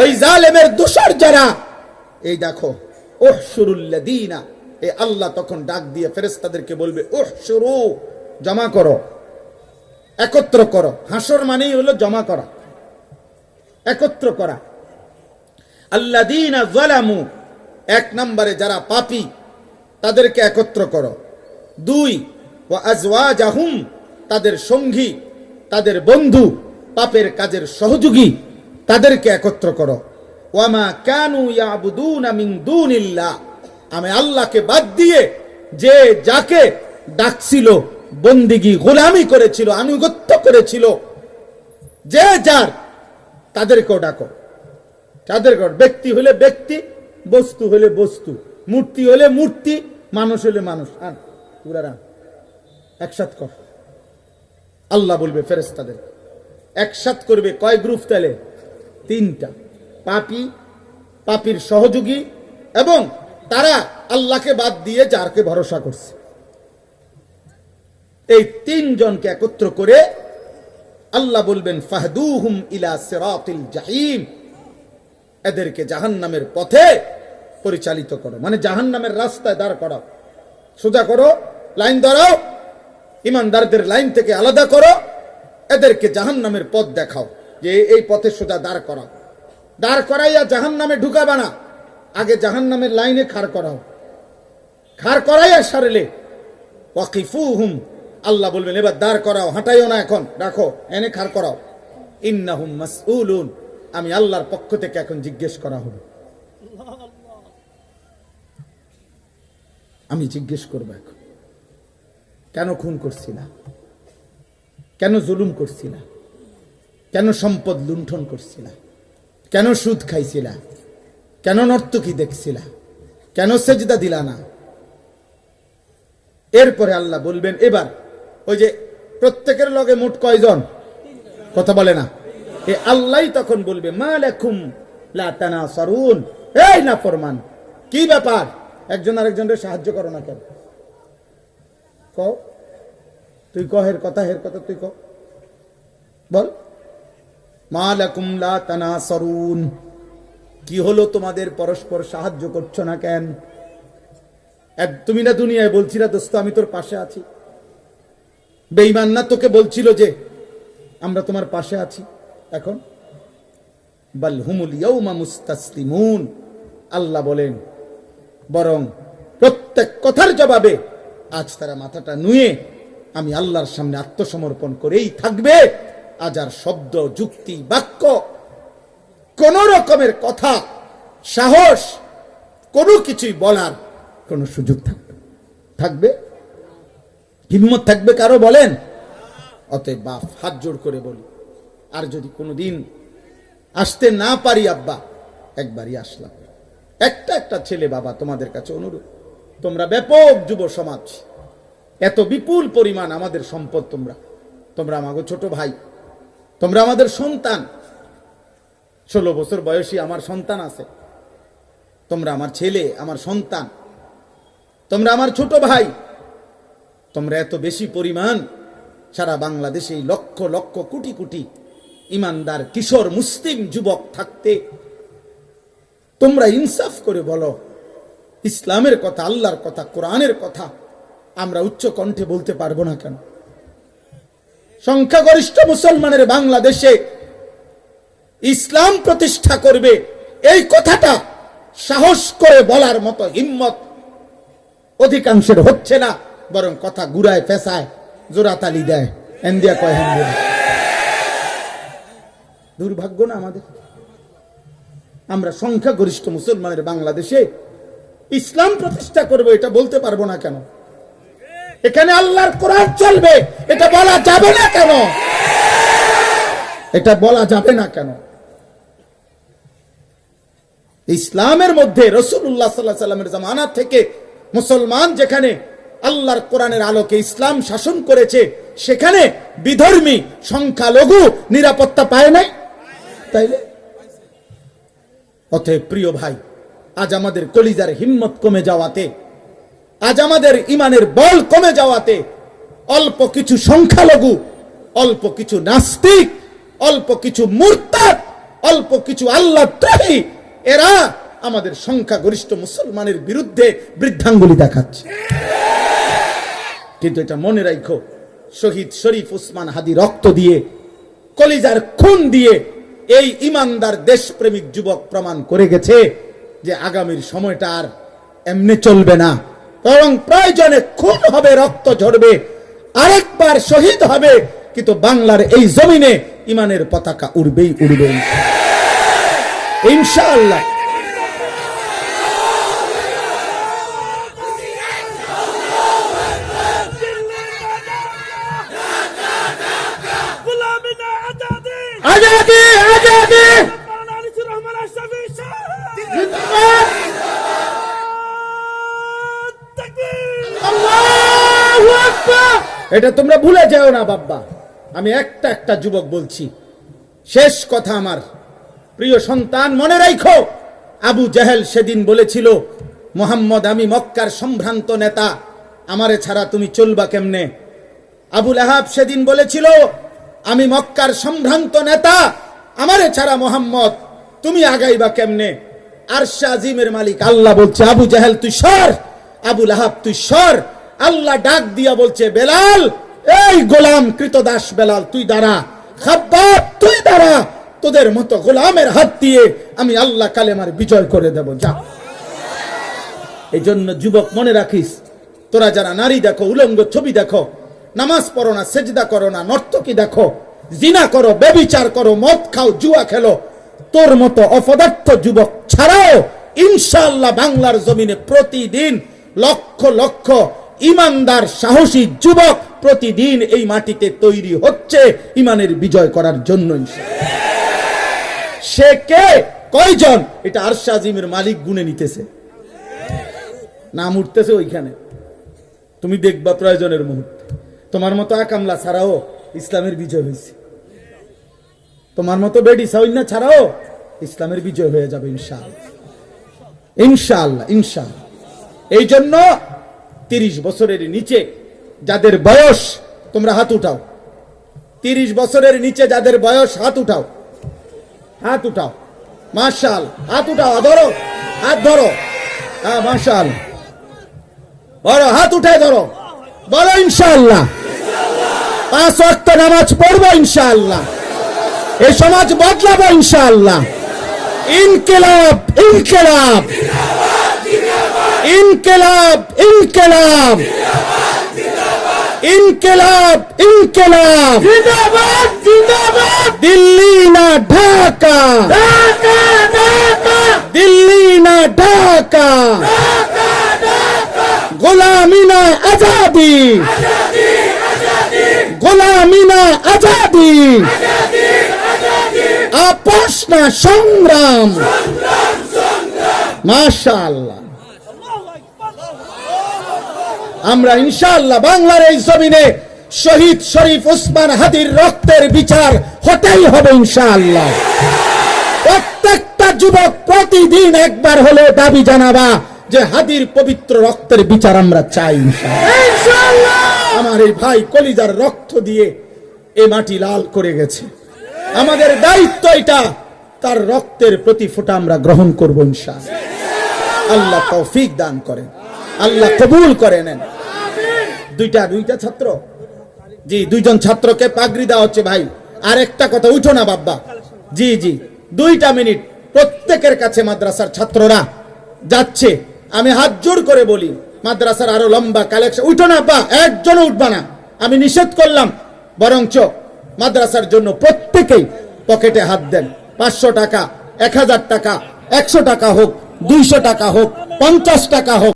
ওই জালেমের দোষর যারা, এই দেখো ওহ সুরুল্লাদিনা এ আল্লাহ তখন ডাক দিয়ে ফেরেস্তাদেরকে বলবে ওহ শুরু জমা করো, একত্র করো। হাসর মানেই হলো জমা করা, একত্র করা। আল্লাদিনা জালামু এক নম্বরে যারা পাপি, তাদেরকে একত্র করো। দুই ও আজওয়াজাহুম, তাদের সঙ্গী, তাদের বন্ধু, পাপের কাজের সহযোগী। তাদেরকে একত্র করো। ওয়ামা কানু ইয়াবুদুনা মিন দুনিল্লাহ। আমি আল্লাহকে বাদ দিয়ে যে যাকে ডাকছিল, বন্দিগি গোলামি করেছিল, আনুগত্য করেছিল, যে যার, তাদেরকেও ডাকো। তাদের কর ব্যক্তি হলে ব্যক্তি, বস্তু হলে বস্তু, মূর্তি হলে মূর্তি, মানুষ হলে মানুষ। আন পুরারাম একসাথ কর। আল্লাহ বলবে ফেরেস্তাদের একসাথ করবে কয় গ্রুপ তাহলে? তিনটা। পাপি, পাপির সহযোগী এবং তারা আল্লাহকে বাদ দিয়ে যারকে ভরসা করছে। এই তিনজনকে একত্র করে আল্লাহ বলবেন, ফাহদুহুম ইলা সিরাতিল জাহিম। এদেরকে জাহান্নামের পথে পরিচালিত করো। মানে জাহান্নামের রাস্তায় দাঁড় করাও। সোজা করো, লাইন দাঁড়াও ইমানদারদের লাইন থেকে আলাদা করো, এদেরকে জাহান্নামের পথ দেখাও। যে এই পথে সোজা দাঁড় করাও। দাঁড় করাইয়া জাহান্নামে ঢুকাবা না। আগে জাহান্নামের লাইনে খাড় করাও। খাড় করাইয়া সারলে, ওয়াকিফুহুম। আল্লাহ বলবেন, এবার দাঁড় করাও, হাঁটাইও না এখন, রাখো, এনে খাড় করাও। ইন্নাহুম মাসউলুন। আমি আল্লাহর পক্ষ থেকে এখন জিজ্ঞেস করা হবে আমি জিজ্ঞেস করব এখন। কেন খুন করছি না? কেন জুলুম করছিলা কেন সম্পদ লুণ্ঠন করছিলা? কেন সুদ খাইছিলা? কেন নর্তকী দেখছিলা? কেন সেজদা দিলা না? এরপরে আল্লাহ বলবেন, এবার ওই যে প্রত্যেকের লগে মোট কয়জন? কথা বলে না। এ আল্লাহ তখন বলবে মালাকুম লা তানাসারুন। এই না ফরমান কি ব্যাপার? একজন আরেকজনের সাহায্য করো না কেন? ক তুই ক হের কথা হের কথা তুই ক বল। মালাকুম লা তানাসারুন। কি হলো তোমাদের পরস্পর সাহায্য করছ না কেন? তুমি না দুনিয়ায় বলছিলা, দোস্ত, আমি তোর পাশে আছি। বেঈমান না তোকে বলছিল যে, আমরা তোমার পাশে আছি। এখন, বাল হুমুল ইয়াউমা মুস্তাসলিমুন, আল্লাহ বলেন, বরং প্রত্যেক কথার জবাবে আজ তারা মাথাটা নুয়ে আমি আল্লাহর সামনে আত্মসমর্পণ করেই থাকবে। আজ আর শব্দ, যুক্তি, বাক্য কোন রকমের কথা, সাহস কোনো কিছুই বলার কোনো সুযোগ থাকবে থাকবে? হিম্মত থাকবে কারও বলেন? অতএব বাপ, হাত জোড় করে বলি, আর যদি কোনোদিন আসতে না পারি আব্বা, একবারই আসলাম। একটা একটা ছেলে বাবা, তোমাদের কাছে অনুরোধ, তোমরা ব্যাপক যুব সমাজ, এত বিপুল পরিমাণ আমাদের সম্পদ তোমরা তোমরা আমাকে ছোট ভাই তোমরা আমাদের সন্তান। ষোলো বছর বয়সী আমার সন্তান আছে। তোমরা আমার ছেলে, আমার সন্তান। তোমরা আমার ছোট ভাই। তোমরা এত বেশি পরিমাণ সারা বাংলাদেশে লক্ষ লক্ষ, কোটি কোটি ইমানদার, কিশোর, মুসলিম যুবক থাকতে। তোমরা ইনসাফ করে বলো, ইসলামের কথা, আল্লাহর কথা, কোরআনের কথা। আমরা উচ্চ কণ্ঠে বলতে পারব না কেন? সংখ্যাগরিষ্ঠ মুসলমানের বাংলাদেশে ইসলাম প্রতিষ্ঠা করবে, এই কথাটা সাহস করে বলার মতো হিম্মত অধিকাংশের হচ্ছে না, বরং কথা গুড়ায়, ফেসায় জোরাতালি দেয়। কয় দুর্ভাগ্য না আমাদের? আমরা সংখ্যাগরিষ্ঠ মুসলমানের বাংলাদেশে ইসলাম প্রতিষ্ঠা করবে, এটা বলতে পারব না কেন? এখানে আল্লাহর কোরআন চলবে। এটা বলা যাবে না কেন? এটা বলা যাবে না কেন? ইসলামের মধ্যে রসুল্লাহ সাল্লাহ সাল্লামের জামানা থেকে মুসলমান যেখানে আল্লাহর কোরআনের আলোকে ইসলাম শাসন করেছে, সেখানে বিধর্মী, সংখ্যালঘু নিরাপত্তা পায় নাই? তাইলে? অতএব প্রিয় ভাই, আজ আমাদের কলিজার হিম্মত কমে যাওয়াতে আজ আমাদের ইমানের বল কমে যাওয়াতে অল্প কিছু সংখ্যালঘু, অল্প কিছু নাস্তিক, অল্প কিছু মূর্তার অল্প কিছু আল্লাহ ত্রয়ী এরা আমাদের সংখ্যাগরিষ্ঠ মুসলমানের বিরুদ্ধে বৃদ্ধাঙ্গুলি দেখাচ্ছে। কিন্তু এটা মনে রাখো শহীদ শরীফ উসমান হাদি রক্ত দিয়ে, কলিজার খুন দিয়ে এই ইমানদার দেশপ্রেমিক যুবক প্রমাণ করে গেছে যে আগামীর সময়টা আর এমনি চলবে না। এবং প্রয়োজনে খুন হবে রক্ত ঝরবে আরেকবার শহীদ হবে কিন্তু বাংলার এই জমিনে ইমানের পতাকা উড়বেই উড়বে। ইনশাআল্লাহ। আজাদি। আজাদি এটা তোমরা ভুলে যাও না বাব্বা আমি একটা একটা যুবক বলছি। শেষ কথা আমার। প্রিয় সন্তান, মনে রাখো, আবু জাহেল সেদিন বলেছিল, মোহাম্মদ, আমি মক্কার সম্ভ্রান্ত নেতা। আমারে ছাড়া তুমি চলবা কেমনে? আবুল আহাব সেদিন বলেছিল, আমি মক্কার সম্ভ্রান্ত নেতা। আমারে ছাড়া মোহাম্মদ, তুমি আগাইবা কেমনে? আরশা আজিমের মালিক আল্লাহ বলছে, আবু জাহেল, তুই সর। আবুল আহাব তুই সর। আল্লাহ ডাক দিয়া বলছে, বেলাল, এই গোলাম কৃতদাস বেলাল, তুই দাঁড়া। খাব্বাব, তুই দাঁড়া। তোদের মতো গোলামের হাত দিয়ে আমি আল্লাহ কালেমার বিজয় করে দেব, যা। এই জন্য যুবক, মনে রাখিস, তোরা যারা নারী দেখো, উলঙ্গ ছবি দেখো, নামাজ পড়ো না, সেজদা করো না, নর্তকী দেখো, জিনা করো বেবিচার করো, মদ খাও, জুয়া খেলো, তোর মতো অপদার্থ যুবক ছাড়াও ইনশাআল্লাহ বাংলার জমিনে প্রতিদিন লক্ষ লক্ষ ইমানদার, সাহসী যুবক প্রতিদিন এই মাটিতে তৈরি হচ্ছে ইমানের বিজয় করার জন্য সে কে? কয়জন? এটা আরশা আজিমের মালিক গুনে নিতেছে। নাম উঠতেছে ওইখানে। তুমি দেখবা প্রয়োজনের মুহূর্তে। তোমার মতো আকামলা ছাড়াও ইসলামের বিজয় হয়েছে। তোমার মতো বেডি সাউন্না ছাড়াও ইসলামের বিজয় হয়ে যাবে ইনশাআল্লাহ। ইনশাআল্লাহ ইনশাআল্লাহ। এই জন্য তিরিশ বছরের নিচে যাদের বয়স, তোমরা হাত উঠাও। তিরিশ বছরের নিচে যাদের বয়স, হাত উঠাও। হাত উঠাও। মার্শাল হাত উঠাও ধরো, হাত ধরো। হ্যাঁ মার্শাল বড় হাত উঠে ধরো। বলো ইনশাল্লাহ পাঁচ ওয়াক্ত নামাজ পড়ব ইনশাল্লাহ এই সমাজ বদলাবো, ইনশাআল্লাহ। ইনকেলাব ইনকেলাব। ইনকেলাব ইনকেলাব। ইনকেলাব ইনকেলাব। দিল্লি না ঢাকা। দিল্লি না ঢাকা। গোলামি না আজাদি। গোলামি না আজাদি। আপোষ না সংগ্রাম। মাশাআল্লাহ। আমরা ইনশাআল্লাহ বাংলার এই জমিনে শহীদ শরীফ উসমান হাদির রক্তের বিচার হতেই হবে ইনশাআল্লাহ। প্রত্যেকটা যুবক প্রতিদিন একবার হলে দাবি জানাবা যে হাদির পবিত্র রক্তের বিচার আমরা চাই ইনশাআল্লাহ! আমার এই ভাই কলিজার রক্ত দিয়ে এ মাটি লাল করে গেছে। আমাদের দায়িত্ব এটা তার রক্তের প্রতি ফোঁটা আমরা গ্রহণ করব ইনশাআল্লাহ। আল্লাহ তৌফিক দান করেন। আল্লাহ কবুল করে নেন। দুইটা দুইটা ছাত্র। জি দুইজন ছাত্রকে পাগড়ি দেওয়া হচ্ছে ভাই। আর একটা কথা উঠো না বাব্বা। জি জি। দুইটা মিনিট প্রত্যেকের কাছে মাদ্রাসার ছাত্ররা যাচ্ছে। আমি হাত জোর করে বলি মাদ্রাসার আরও লম্বা কালেকশন উঠো না বা একজন উঠবা না। আমি নিষেধ করলাম বরঞ্চ মাদ্রাসার জন্য প্রত্যেকেই পকেটে হাত দেন। পাঁচশো টাকা এক হাজার টাকা একশো টাকা হোক দুইশো টাকা হোক পঞ্চাশ টাকা হোক।